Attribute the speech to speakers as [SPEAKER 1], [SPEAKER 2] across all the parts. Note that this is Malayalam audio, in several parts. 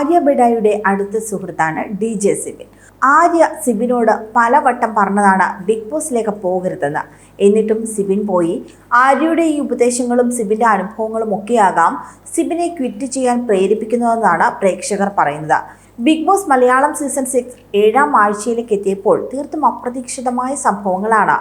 [SPEAKER 1] ആര്യ ബിഡായുടെ അടുത്ത സുഹൃത്താണ് ഡി ജെ സിബിൻ. ആര്യ സിബിനോട് പലവട്ടം പറഞ്ഞതാണ് ബിഗ് ബോസിലേക്ക് പോകരുതെന്ന്. എന്നിട്ടും സിബിൻ പോയി. ആര്യയുടെ ഈ ഉപദേശങ്ങളും സിബിന്റെ അനുഭവങ്ങളും ഒക്കെയാകാം സിബിനെ ക്വിറ്റ് ചെയ്യാൻ പ്രേരിപ്പിക്കുന്നതെന്നാണ് പ്രേക്ഷകർ പറയുന്നത്. Bigg Boss Malayalam season six ഏഴാം ആഴ്ചയിലേക്ക് എത്തിയപ്പോൾ തീർത്തും അപ്രതീക്ഷിതമായ സംഭവങ്ങളാണ്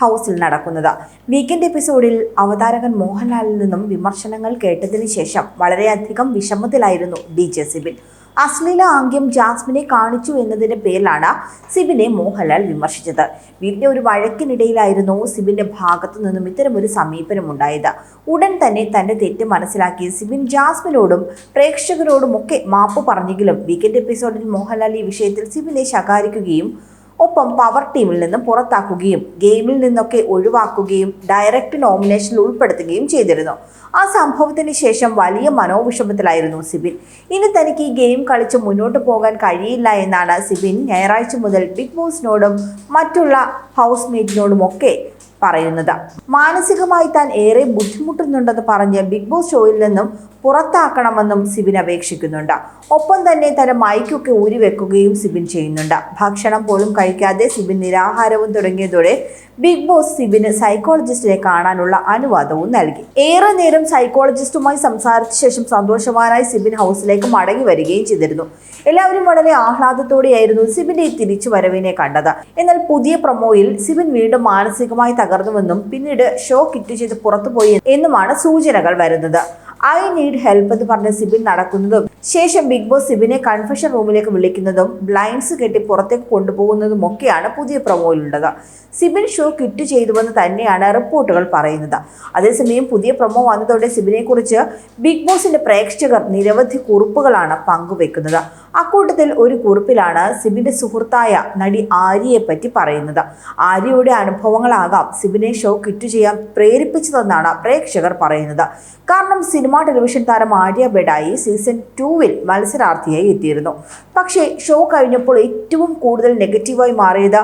[SPEAKER 1] ഹൗസിൽ നടക്കുന്നത്. വീക്കെൻഡ് എപ്പിസോഡിൽ അവതാരകൻ മോഹൻലാലിൽ നിന്നും വിമർശനങ്ങൾ കേട്ടതിന് ശേഷം വളരെയധികം വിഷമത്തിലായിരുന്നു ഡി ജെ സിബിൻ. അശ്ലീല ആംഗ്യം ജാസ്മിനെ കാണിച്ചു എന്നതിന്റെ പേരിലാണ് സിബിനെ മോഹൻലാൽ വിമർശിച്ചത്. വീടിന്റെ ഒരു വഴക്കിനിടയിലായിരുന്നു സിബിന്റെ ഭാഗത്തു നിന്നും ഇത്തരമൊരു സമീപനം ഉണ്ടായത് ഉടൻ തന്നെ തന്റെ തെറ്റ് മനസ്സിലാക്കി സിബിൻ ജാസ്മിനോടും പ്രേക്ഷകരോടും ഒക്കെ മാപ്പ് പറഞ്ഞെങ്കിലും വീക്കെൻഡ് എപ്പിസോഡിൽ മോഹൻലാൽ ഈ വിഷയത്തിൽ സിബിനെ ശകാരിക്കുകയും ഒപ്പം പവർ ടീമിൽ നിന്ന് പുറത്താക്കുകയും ഗെയിമിൽ നിന്നൊക്കെ ഒഴിവാക്കുകയും ഡയറക്റ്റ് നോമിനേഷനിൽ ഉൾപ്പെടുത്തുകയും ചെയ്തിരുന്നു. ആ സംഭവത്തിന് ശേഷം വലിയ മനോവിഷമത്തിലായിരുന്നു സിബിൻ. ഇനി തനിക്ക് ഈ ഗെയിം കളിച്ച് മുന്നോട്ട് പോകാൻ കഴിയില്ല എന്നാണ് സിബിൻ ഞായറാഴ്ച മുതൽ ബിഗ് ബോസിനോടും മറ്റുള്ള ഹൗസ് മേറ്റിനോടും ഒക്കെ പറയുന്നത്. മാനസികമായി താൻ ഏറെ ബുദ്ധിമുട്ടുന്നുണ്ടെന്ന് പറഞ്ഞ് ബിഗ് ബോസ് ഷോയിൽ നിന്നും പുറത്താക്കണമെന്നും സിബിൻ അപേക്ഷിക്കുന്നുണ്ട്. ഒപ്പം തന്നെ തന്റെ മൈക്കൊക്കെ ഊരി വെക്കുകയും സിബിൻ ചെയ്യുന്നുണ്ട്. ഭക്ഷണം പോലും കഴിക്കാതെ സിബിൻ നിരാഹാരവും തുടങ്ങിയതോടെ ബിഗ് ബോസ് സിബിന് സൈക്കോളജിസ്റ്റിനെ കാണാനുള്ള അനുവാദവും നൽകി. ഏറെ നേരം സൈക്കോളജിസ്റ്റുമായി സംസാരിച്ച ശേഷം സന്തോഷവാനായി സിബിൻ ഹൗസിലേക്ക് മടങ്ങി വരികയും ചെയ്തിരുന്നു. എല്ലാവരും വളരെ ആഹ്ലാദത്തോടെയായിരുന്നു സിബിന്റെ ഈ തിരിച്ചു വരവിനെ കണ്ടത്. എന്നാൽ പുതിയ പ്രൊമോയിൽ സിബിൻ വീണ്ടും മാനസികമായി തകർന്നുവെന്നും പിന്നീട് ഷോ കിറ്റ് ചെയ്ത് പുറത്തുപോയി എന്നുമാണ് സൂചനകൾ വരുന്നത്. ഐ നീഡ് ഹെൽപ്പ് എന്ന് പറഞ്ഞ സിബിൻ നടക്കുന്നതും ശേഷം ബിഗ് ബോസ് സിബിനെ കൺഫെഷൻ റൂമിലേക്ക് വിളിക്കുന്നതും ബ്ലൈൻഡ്സ് കെട്ടി പുറത്തേക്ക് കൊണ്ടുപോകുന്നതും ഒക്കെയാണ് പുതിയ പ്രൊമോയിലുള്ളത് സിബിൻ ഷോ കിറ്റ് ചെയ്തുവെന്ന് തന്നെയാണ് റിപ്പോർട്ടുകൾ പറയുന്നത്. അതേസമയം പുതിയ പ്രൊമോ വന്നതോടെ സിബിനെ കുറിച്ച് ബിഗ് ബോസിന്റെ പ്രേക്ഷകർ നിരവധി കുറിപ്പുകളാണ് പങ്കുവെക്കുന്നത്. അക്കൂട്ടത്തിൽ ഒരു കുറിപ്പിലാണ് സിബിന്റെ സുഹൃത്തായ നടി ആര്യയെ പറ്റി പറയുന്നത്. ആര്യയുടെ അനുഭവങ്ങളാകാം സിബിനെ ഷോ കിറ്റ് ചെയ്യാൻ പ്രേരിപ്പിച്ചതെന്നാണ് പ്രേക്ഷകർ പറയുന്നത്. കാരണം സിനിമ ടെലിവിഷൻ താരം ആര്യ ബെഡായി സീസൺ ടൂവിൽ മത്സരാർത്ഥിയായി എത്തിയിരുന്നു. പക്ഷേ ഷോ കഴിഞ്ഞപ്പോൾ ഏറ്റവും കൂടുതൽ നെഗറ്റീവായി മാറിയത്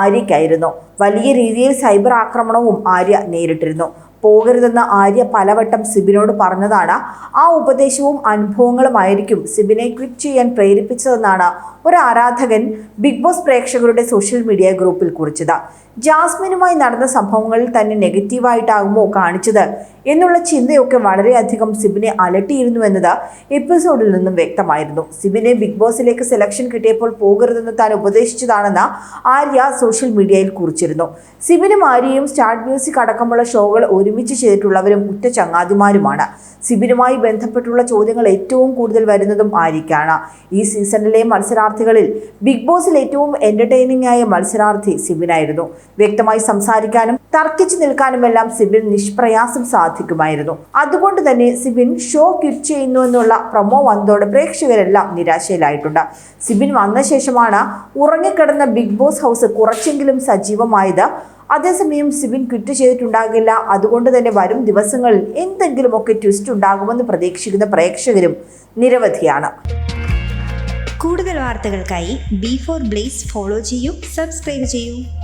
[SPEAKER 1] ആര്യയ്ക്കായിരുന്നു. വലിയ രീതിയിൽ സൈബർ ആക്രമണവും ആര്യ നേരിട്ടിരുന്നു. പോകരുതെന്ന് ആര്യ പലവട്ടം സിബിനോട് പറഞ്ഞതാണ്. ആ ഉപദേശവും അനുഭവങ്ങളുമായിരിക്കും സിബിനെ ക്വിറ്റ് ചെയ്യാൻ പ്രേരിപ്പിച്ചതെന്നാണ് ഒരു ആരാധകൻ ബിഗ് ബോസ് പ്രേക്ഷകരുടെ സോഷ്യൽ മീഡിയ ഗ്രൂപ്പിൽ കുറിച്ചത്. ജാസ്മിനുമായി നടന്ന സംഭവങ്ങളിൽ തന്നെ നെഗറ്റീവായിട്ടാകുമോ കാണിച്ചത് എന്നുള്ള ചിന്തയൊക്കെ വളരെയധികം സിബിനെ അലട്ടിയിരുന്നു എന്നത് എപ്പിസോഡിൽ നിന്നും വ്യക്തമായിരുന്നു. സിബിനെ ബിഗ് ബോസിലേക്ക് സെലക്ഷൻ കിട്ടിയപ്പോൾ പോകരുതെന്ന് താൻ ഉപദേശിച്ചതാണെന്ന് ആര്യ സോഷ്യൽ മീഡിയയിൽ കുറിച്ചിരുന്നു. സിബിനും ആര്യയും സ്റ്റാർട്ട് മ്യൂസിക് അടക്കമുള്ള ഷോകൾ ഒരുമിച്ച് ചെയ്തിട്ടുള്ളവരും ഉറ്റ ചങ്ങാതിമാരുമാണ് സിബിനുമായി ബന്ധപ്പെട്ടുള്ള ചോദ്യങ്ങൾ ഏറ്റവും കൂടുതൽ വരുന്നതും ആര്യയ്ക്കാണ് ഈ സീസണിലെ മത്സരാർത്ഥികളിൽ ബിഗ് ബോസിൽ ഏറ്റവും എന്റർടൈനിങ് ആയ മത്സരാർത്ഥി സിബിനായിരുന്നു. വ്യക്തമായി സംസാരിക്കാനും തർക്കിച്ചു നിൽക്കാനുമെല്ലാം സിബിൻ നിഷ്പ്രയാസം സാധിക്കുമായിരുന്നു അതുകൊണ്ട് തന്നെ സിബിൻ ഷോ ക്വിറ്റ് ചെയ്യുന്നു എന്നുള്ള പ്രൊമോ വന്നതോടെ പ്രേക്ഷകരെല്ലാം നിരാശയിലായിട്ടുണ്ട്. സിബിൻ വന്ന ശേഷമാണ് ഉറങ്ങിക്കിടന്ന ബിഗ് ബോസ് ഹൗസ് കുറച്ചെങ്കിലും സജീവമായത്. അതേസമയം സിബിൻ ക്വിറ്റ് ചെയ്തിട്ടുണ്ടാകില്ല. അതുകൊണ്ട് തന്നെ വരും ദിവസങ്ങളിൽ എന്തെങ്കിലുമൊക്കെ ട്വിസ്റ്റ് ഉണ്ടാകുമെന്ന് പ്രതീക്ഷിക്കുന്ന പ്രേക്ഷകരും നിരവധിയാണ്.
[SPEAKER 2] കൂടുതൽ വാർത്തകൾക്കായി ബി ഫോർ ബ്ലേസ് ഫോളോ ചെയ്യൂ സബ്സ്ക്രൈബ് ചെയ്യൂ.